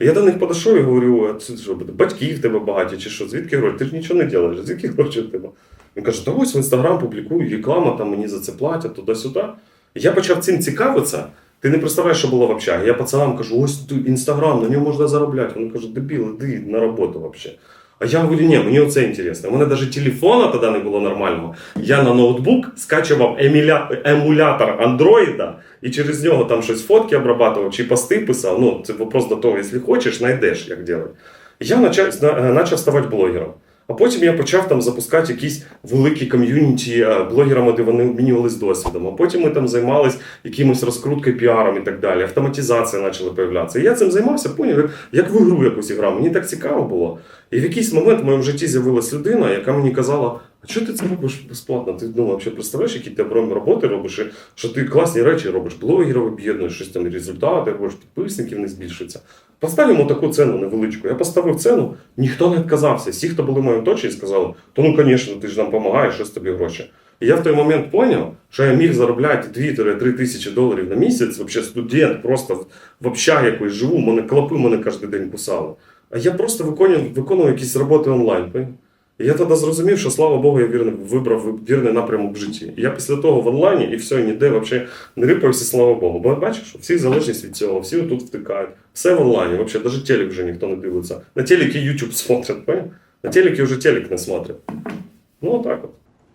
Я до них подійшов і говорю, а це що, батьки в тебе багаті, чи що, звідки гроші? Ти ж нічого не робиш, звідки гроші в тебе? Він каже, та ось в інстаграм публікую, реклама, там мені за це платять, туди-сюди. Я почав цим цікавитися. Ти не представляєш, що було в общагі. Я пацанам кажу, ось інстаграм, на ньому можна заробляти. Вони кажуть, дебіл, іди на роботу взагалі. А я говорю, ні, мені оце інтересно. У мене навіть телефона тоді не було нормального. Я на ноутбук скачував еміля... емулятор андроїда і через нього там щось фотки обрабатував чи пости писав. Ну, це вопрос до того, якщо хочеш, знайдеш, як робити. Я почав, почав ставати блогером. А потім я почав там запускати якісь великі ком'юніті е, блогерами, де вони обмінювалися досвідом. А потім ми там займалися якимось розкруткою, піаром і так далі. Автоматизація почала появлятися. І я цим займався, поняв, як, в ігру якусь грав. Мені так цікаво було. І в якийсь момент в моєму житті з'явилась людина, яка мені казала: а що ти це робиш безплатно? Ти ну, взагалі представляєш, які ти оборонні роботи робиш, і що ти класні речі робиш, блогерів об'єднуєш, щось там результати, робиш, підписників не збільшується. Поставимо таку ціну невеличку. Я поставив ціну, ніхто не відказався. Всі, хто були в моєму точці, сказали, то ну, звісно, ти ж нам допомагаєш, щось тобі гроші. І я в той момент зрозумів, що я міг заробляти 2-3 тисячі доларів на місяць, взагалі студент, просто в общагі якось живу, мене клопи мене кожен день кусали. А я просто виконував, виконував якісь роботи онлайн. І я тоді зрозумів, що слава Богу, я вірний, вибрав вірний напрямок в житті. І я після того в онлайні і все, ніде взагалі не рипався, слава Богу. Бо бачиш, всі залежність від цього, всі тут втикають. Все в онлайні, взагалі, навіть телек вже ніхто не дивиться. На телекі YouTube смотрять, понял? На телекі вже телек не смотрять. Ну, отак от.